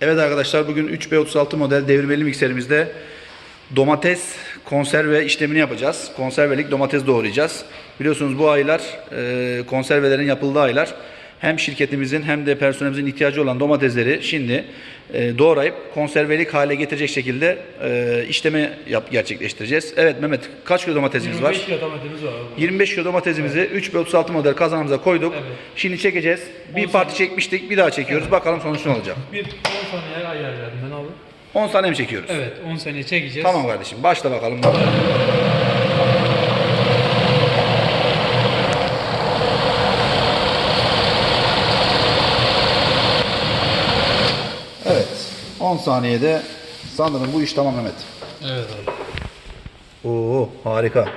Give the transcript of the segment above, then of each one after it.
Evet arkadaşlar bugün 3B36 model devirmeli mikserimizde domates konserve işlemini yapacağız. Konservelik domates doğrayacağız. Biliyorsunuz bu aylar e, konservelerin yapıldığı aylar. Hem şirketimizin hem de personelimizin ihtiyacı olan domatesleri şimdi e, doğrayıp konservelik hale getirecek şekilde e, işleme yap, gerçekleştireceğiz. Evet Mehmet kaç kilo domatesimiz var? 25 kilo domatesimiz var abi. 25 kilo domatesimizi 3B36 model kazanımıza koyduk. Evet. Şimdi çekeceğiz. Bir parti çekmiştik bir daha çekiyoruz. Bakalım sonuç ne olacak. Bir 10 saniye ayarladım ben abi. 10 saniye mi çekiyoruz? Evet 10 saniye çekeceğiz. Tamam kardeşim. Başla bakalım. Evet. 10 saniyede sanırım bu iş tamam Mehmet. Evet abi. Oo harika.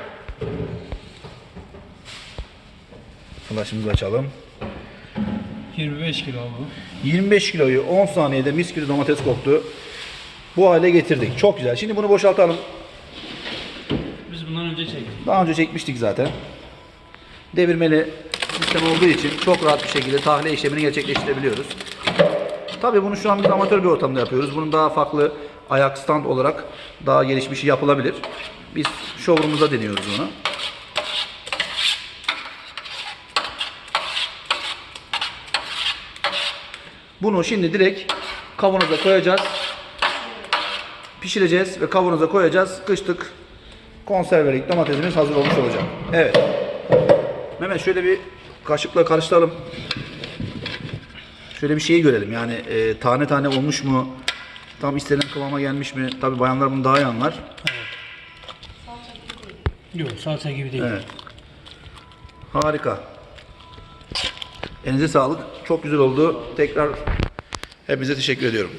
Flaşımızı açalım. 25 kilo abi. 25 kiloyu 10 saniyede mis gibi domates koktu. Bu hale getirdik. Çok güzel. Şimdi bunu boşaltalım. Biz bundan önce çektik. Daha önce çekmiştik zaten. Devirmeli sistem olduğu için çok rahat bir şekilde tahliye işlemini gerçekleştirebiliyoruz. Tabii bunu şu an biz amatör bir ortamda yapıyoruz. Bunun daha farklı ayak stand olarak daha gelişmişi yapılabilir. Biz showroom'umuzda deniyoruz bunu. Bunu şimdi direkt kavanoza koyacağız. Pişireceğiz ve kavanoza koyacağız. Kışlık konservelik domatesimiz hazır olmuş olacak. Evet. Mehmet şöyle bir kaşıkla karıştıralım. Şöyle bir şeyi görelim. Yani e, tane tane olmuş mu? Tam istenen kıvama gelmiş mi? Tabii bayanlar bunu daha iyi anlar. Yok salça gibi değil. Evet. Harika. Elinize sağlık. Çok güzel oldu. Tekrar hepinize teşekkür ediyorum.